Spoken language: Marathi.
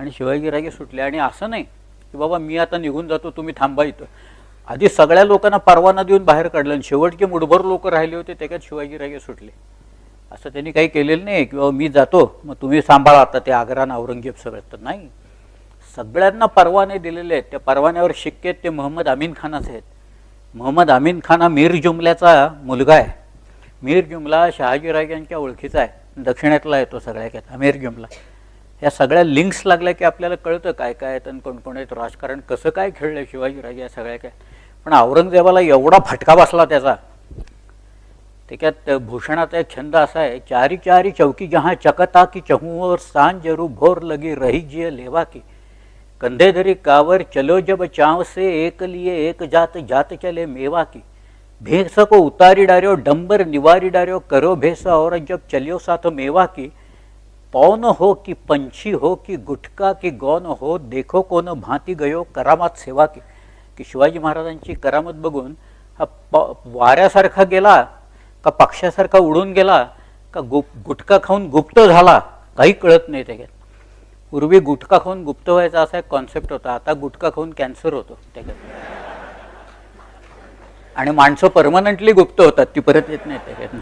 आणि शिवाजीराजे सुटले. आणि असं नाही की बाबा मी आता निघून जातो तुम्ही थांबा इथं. आधी सगळ्या लोकांना परवाना देऊन बाहेर काढलं आणि शेवटचे मुठभर लोक राहिले होते त्याच्यात शिवाजीराजे सुटले. असं त्यांनी काही केलेलं नाही की बाबा मी जातो मग तुम्ही सांभाळा आता ते आग्रा औरंगजेब सगळं. तर नाही. सगळ्यांना परवाने दिलेले आहेत. त्या परवान्यावर शिक्के आहेत ते मोहम्मद अमीन खानाचे आहेत. मोहम्मद अमीन खान हा मीर जुमल्याचा मुलगा आहे. मीर जुमला शहाजीराजांच्या ओळखीचा आहे. दक्षिणेतला आहे तो सगळ्यात. अमीर जुमला. या सगळ्या लिंक्स लागल्या की आपल्याला कळतं काय काय आहेत आणि कोणकोण आहेत. राजकारण कसं काय खेळलं शिवाजीराजे या सगळ्या काय? पण औरंगजेबाला एवढा फटका बसला त्याचा. त्याच्यात भूषणाचा एक छंद असा आहे चारी चारी चौकी जहा चकता की चहूवर सांझ जरू भोर लगी रही जिय लेवा की। कंधे धरी कावर चलो जब चाव से एक लिए एक जात जात चले मेवा की। भेस को उतारी डार्यो डंबर निवारी डार्यो करो भेस और जब चलियो साथ मेवा की। पौन हो की पंछी हो की गुटका की गौन हो देखो कोण भांती गयो करामात सेवा की. की शिवाजी महाराजांची करामत बघून हा प वाऱ्यासारखा गेला का पक्षासारखा उडून गेला का गुप गुटखा खाऊन गुप्त झाला काही कळत नाही त्याच्यात. पूर्वी गुटखा खाऊन गुप्त व्हायचा असा एक कॉन्सेप्ट होता आता गुटखा खाऊन कॅन्सर होतो त्याच्यात. आणि माणसं परमनंटली गुप्त होतात ती परत येत नाही त्याच्यात.